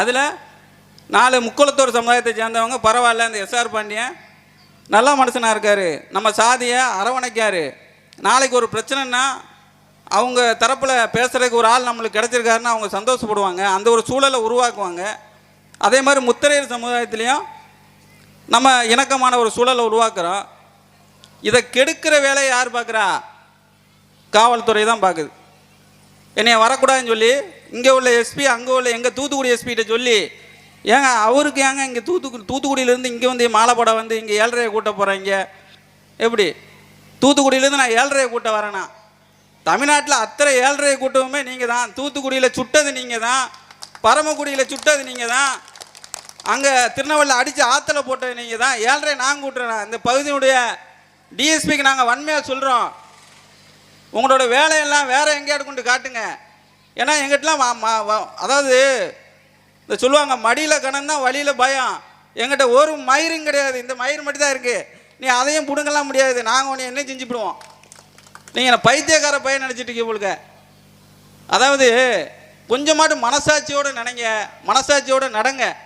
அதில் நாலு முக்குளத்தூர் சமுதாயத்தை சேர்ந்தவங்க பரவாயில்ல இந்த எஸ்ஆர் பாண்டியன் நல்ல மனுஷனாக இருக்கார். நம்ம சாதியை அரவணைக்காரு. நாளைக்கு ஒரு பிரச்சனைன்னா அவங்க தரப்பில் பேசுகிறதுக்கு ஒரு ஆள் நம்மளுக்கு கிடச்சிருக்காருன்னு அவங்க சந்தோஷப்படுவாங்க. அந்த ஒரு சூழலை உருவாக்குவாங்க. அதே மாதிரி முத்திரையர் சமுதாயத்துலேயும் நம்ம இணக்கமான ஒரு சூழலை உருவாக்குறோம். இதை கெடுக்கிற வேலையை யார் பார்க்குறா? காவல்துறை தான் பார்க்குது. என்னைய வரக்கூடாதுன்னு சொல்லி இங்கே உள்ள எஸ்பி அங்கே உள்ள எங்கள் தூத்துக்குடி எஸ்பிகிட்ட சொல்லி ஏங்க அவருக்கு ஏங்க இங்கே தூத்துக்குடி தூத்துக்குடியிலேருந்து இங்கே வந்து மாலைப்பட வந்து இங்கே ஏழரையை கூட்ட போகிறீங்க எப்படி? தூத்துக்குடியிலேருந்து நான் ஏழரையை கூட்ட வரேனா? தமிழ்நாட்டில் அத்தனை ஏழரையை கூட்டமுமே நீங்கள் தான் தூத்துக்குடியில் சுட்டது நீங்கள் தான் பரமக்குடியில் சுட்டது நீங்கள் தான் அங்கே திருநெல்வேலியில் அடித்து ஆற்றுல போட்டது நீங்கள் தான் ஏழரை நான் கூட்டுறேன்? இந்த பகுதியினுடைய டிஎஸ்பிக்கு நாங்கள் வன்மையாக சொல்கிறோம் உங்களோட வேலையெல்லாம் வேற எங்கேயாவது கொண்டு காட்டுங்க. ஏன்னா எங்கிட்டலாம் வா- மா- வா- அதாவது இந்த சொல்லுவாங்க மடியில் கணம் வழியில் பயம். எங்கிட்ட ஒரு மயிரும் கிடையாது. இந்த மயிர் மட்டும் தான் இருக்குது நீ அதையும் பிடுங்கலாம் முடியாது. நாங்கள் உன்னை என்ன செஞ்சுப்பிடுவோம். நீங்கள் நான் பைத்தியக்கார பையன் நினச்சிட்டு இருக்கீங்க உங்களுக்கு அதாவது கொஞ்சமாட்டு மனசாட்சியோடு நினைங்க. மனசாட்சியோடு நடங்க.